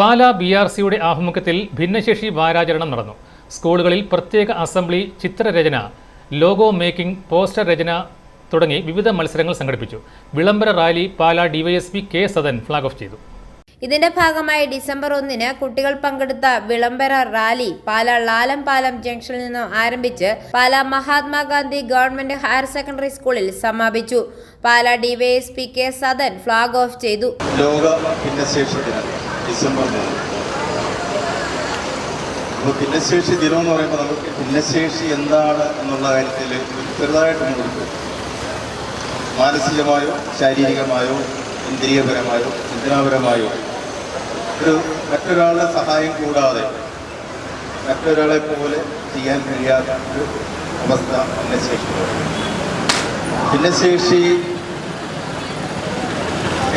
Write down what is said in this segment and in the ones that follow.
പാല B R സിയുടെ ആഭിമുഖ്യത്തിൽ ഭിന്നശേഷി വാരാചരണം നടന്നു. സ്കൂളുകളിൽ പ്രത്യേക അസംബ്ലി ചിത്രരചന ലോഗോ മേക്കിംഗ് പോസ്റ്റർ രചന തുടങ്ങി വിവിധ മത്സരങ്ങൾ സംഘടിപ്പിച്ചു. വിളംബര rally Pala DYSP K Sadan flag off ചെയ്തു. ഇതിന്റെ ഭാഗമായി ഡിസംബർ ഒന്നിന് കുട്ടികൾ പങ്കെടുത്ത വിളംബര റാലി പാല ലാലം പാലം ജംഗ്ഷനിൽ നിന്നും ആരംഭിച്ച് Pala Mahatma Gandhi government higher secondary സ്കൂളിൽ സമാപിച്ചു. Pala DYSP K Sadan flag off ചെയ്തു. ലോക ഭിന്നശേഷി ദിനം. ഡിസംബർ അപ്പോൾ ഭിന്നശേഷി ദിനം എന്ന് പറയുമ്പോൾ നമുക്ക് ഭിന്നശേഷി എന്താണ് എന്നുള്ള കാര്യത്തിൽ ചെറുതായിട്ട് നമുക്ക് മാനസികമായോ ശാരീരികമായോ ഇന്ദ്രിയപരമായോ ചിന്തനാപരമായോ ഒരു മറ്റൊരാളുടെ സഹായം കൂടാതെ മറ്റൊരാളെ പോലെ ചെയ്യാൻ കഴിയാത്ത ഒരു അവസ്ഥ ഭിന്നശേഷി. ഭിന്നശേഷി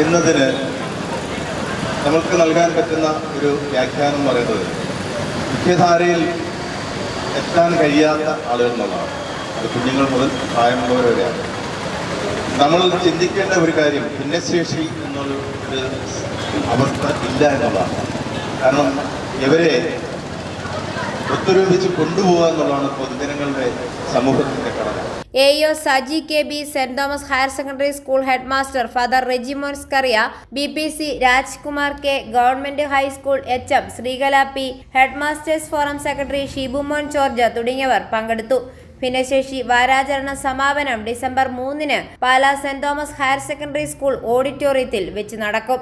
എന്നതിന് നമുക്ക് നൽകാൻ പറ്റുന്ന ഒരു വ്യാഖ്യാനം എന്ന് പറയുന്നത് മുഖ്യധാരയിൽ എത്താൻ കഴിയാത്ത ആളുകൾ എന്നുള്ളതാണ് അത് കുഞ്ഞുങ്ങൾ മുതൽ പ്രായമുള്ളവർ വരെയാണ് നമ്മൾ ചിന്തിക്കേണ്ട ഒരു കാര്യം ഭിന്നശേഷി എന്നുള്ള ഒരു അവസ്ഥ ഇല്ല എന്നുള്ളതാണ്. കാരണം ഇവരെ ഒത്തൊരുമിച്ച് കൊണ്ടുപോകുക എന്നുള്ളതാണ് പൊതുജനങ്ങളുടെ സമൂഹത്തിന്റെ കടമ. A O Saji K B Saint Thomas higher secondary school head master Father Rejimon Scaria B P C Rajkumar K government high school H M Sreekala P head masters forum secretary Shibumon George തുടങ്ങിയവർ പങ്കെടുത്തു. ഭിന്നശേഷി വാരാചരണ സമാപനം December മൂന്നിന് Pala Saint Thomas higher secondary school ഓഡിറ്റോറിയത്തിൽ വെച്ച് നടക്കും.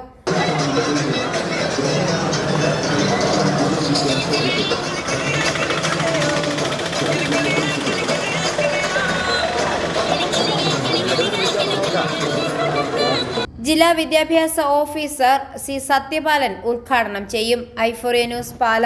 ജില്ലാ വിദ്യാഭ്യാസ ഓഫീസർ സി സത്യപാലൻ ഉദ്ഘാടനം ചെയ്യും. ഐഫോറിയ ന്യൂസ് പാല.